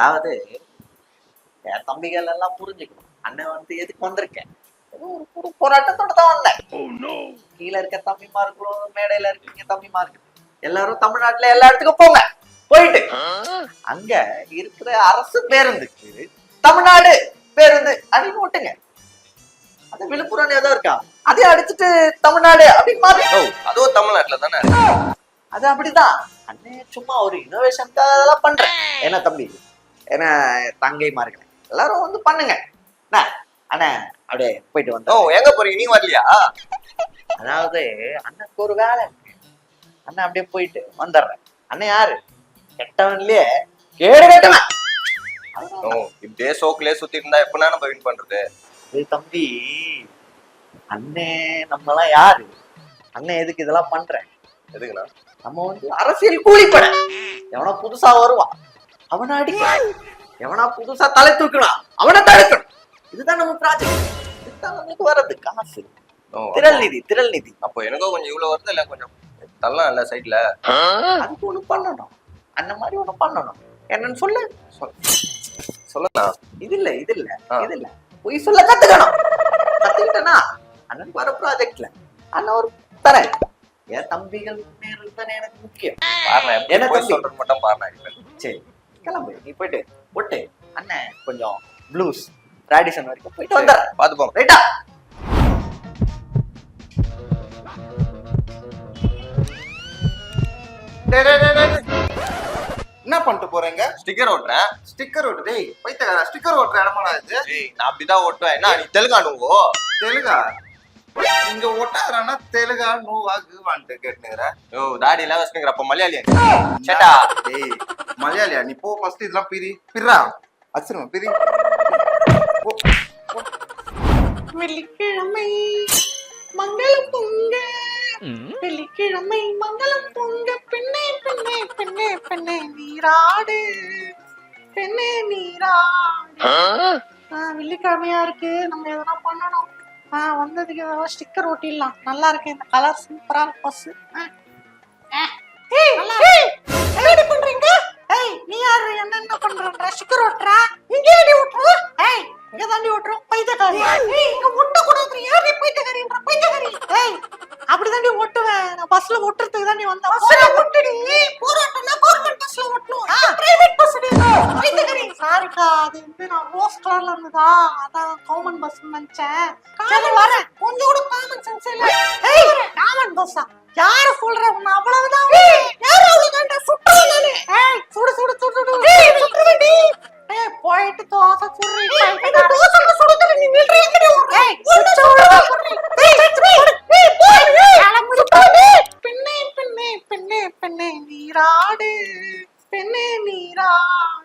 அதாவது என் தம்பிகள் எல்லாம் புரிஞ்சுக்கணும். அண்ணன் வந்து எதுக்கு வந்திருக்கேன்? ஒரு போராட்டத்தோட தான் வந்தேன். கீழே இருக்க தம்பிமார்களும் மேடையில இருக்கீங்க தம்பிமார்கள் எல்லாரும் தமிழ்நாட்டுல எல்லா இடத்துக்கும் போங்க. போயிட்டு. அங்க இருக்கிற அரசு பேருந்துக்கு தமிழ்நாடு பேருந்து அப்படின்னு ஓட்டுங்க. அது விழுப்புரம் ஏதோ இருக்கா? அதே அடிச்சுட்டு தமிழ்நாடு அப்படின்னு மாறு. ஓ அதுவும் தமிழ்நாட்டுல தானே? இருக்கு. அது அப்படிதான். அண்ணே சும்மா ஒரு இனோவேஷனுக்காக அதெல்லாம் பண்றேன். என்ன தம்பி என்ன தங்கை மார்களே எல்லாரும் வந்து பண்ணுங்க. அண்ணே அப்படியே போயிட்டு ஓ வந்தோம் எங்க போறீங்க? நீங்க வரலையா? அதாவது அண்ணனுக்கு ஒரு வேலை. அண்ணன் அப்படியே போயிட்டு வந்துடுறேன். அண்ணன் யாரு? கெட்டவன்லயே கேடு கெட்டவன். இப்படியே சோக்குலயே சுத்திட்டு இருந்தா எப்படின்னா நம்ம வின் பண்றது? தம்பி அண்ணே நம்மலாம் யாரு? அண்ணன் எதுக்கு இதெல்லாம் பண்றேன் எதுக்குண்ணா? நம்ம வந்து அரசியல் கூலிப்பட எவனா புதுசா வருவான். அவனை அடிக்கணும். எவனா புதுசா தலை தூக்கணும் அவனை தடுக்கணும். இதுதான் நம்ம ப்ராஜெக்ட் இதுதான் நமக்கு வர்றது. காசு. திரள் நிதி திரள் நிதி. அப்போ எனக்கும் கொஞ்சம் இவ்வளவு வருது இல்ல கொஞ்சம் தரலாம் இல்ல சைட்ல அதுக்கு ஒண்ணு பண்ணணும். அந்த மாதிரி ஒண்ணு பண்ணணும். என்னன்னு சொல்லு. சொல்லலாம் இது இல்ல இது இல்ல. இது இல்ல. பொய் சொல்ல கத்துக்கணும். கத்துக்கிட்டனா? அண்ணன் வர ப்ராஜெக்ட்ல அண்ணன் ஒரு தரேன். என் தம்பிகள் முன்னேறது தானே எனக்கு முக்கியம். பாருண்ணா என்ன? சொல்றது மட்டும் பாருண்ணா சரி. கிளம்பு நீ போயிட்டு ஒட்டு அண்ணன் கொஞ்சம் ப்ளூஸ் ட்ராடிஷன் வரைக்கும் போயிட்டு வந்துடுறேன் பாத்து போங்க ரைட்டா. என்ன பண்ணிட்டு போறீங்க? ஸ்டிக்கர் ஓட்டுறேன் ஸ்டிக்கர் ஓட்டு டேய் பைத்தகாரா ஸ்டிக்கர் ஓட்டுற இது. ஏய் நான் அப்படிதான் ஓட்டுவேன். என்ன நீ தெலுங்கானுவோ தெலுங்கா? இங்க ஒட்டாதுறானா தெலுங்கா நூவா கீவான்ட்டு கேட்டுனுக்குற. ஓ தாடி எல்லாம் வச்சுக்கிற அப்ப மலையாளி சேட்டா. டேய் மலையாளியா? நீ போ ஃபர்ஸ்ட் இதெல்லாம் பிரி. பிர்ரா அச்சிருமா பிரி. வெள்ளிக்கிழமை மங்களம் பொங்க. வெள்ளிக்கிழமை மங்களம் பொங்க. பெண்ணே பெண்ணே பெண்ணே பெண்ணே நீராடு. பெண்ணே நீராடு. ஆ, வெள்ளிக்கிழமையா இருக்கு. நம்ம எதனா பண்ணணும். ஆ வந்ததுக்கு ஏதாவது ஸ்டிக்கர் ஒட்டிடலாம். நல்லா இருக்கு. இந்த கலர் சூப்பரா பஸ் என்னடி தாண்டி ஒட்டுறோம் பைத்தியக்காரி. ஏய் இங்க ஒட்ட கூடாது யாரே பைத்தியக்காரின்ற பைத்தியக்காரி ஏய் அப்படி தாண்டி ஒட்டுவேன். நான் பஸ்ல ஒட்டுறதுக்கு தாண்டி வந்தேன் பஸ்ல ஒட்டுடி. போராட்டம்னா கவர்மெண்ட் பஸ்ல ஒட்டணும். பிரைவேட் பஸ் பைத்தியக்காரி. சாரிக்கா அது வந்து நான் ரோஸ் கலர்ல இருந்ததா? அதான் கவர்மெண்ட் பஸ் நினைச்சேன். சரி வரேன். கொஞ்சம் கூட காமன் சென்ஸ் இல்ல. ஏய் காமன் பஸ்ஸா பெண்ணே பெண்ணே பெண்ணே நீராடு. பெண்ணே நீராடு.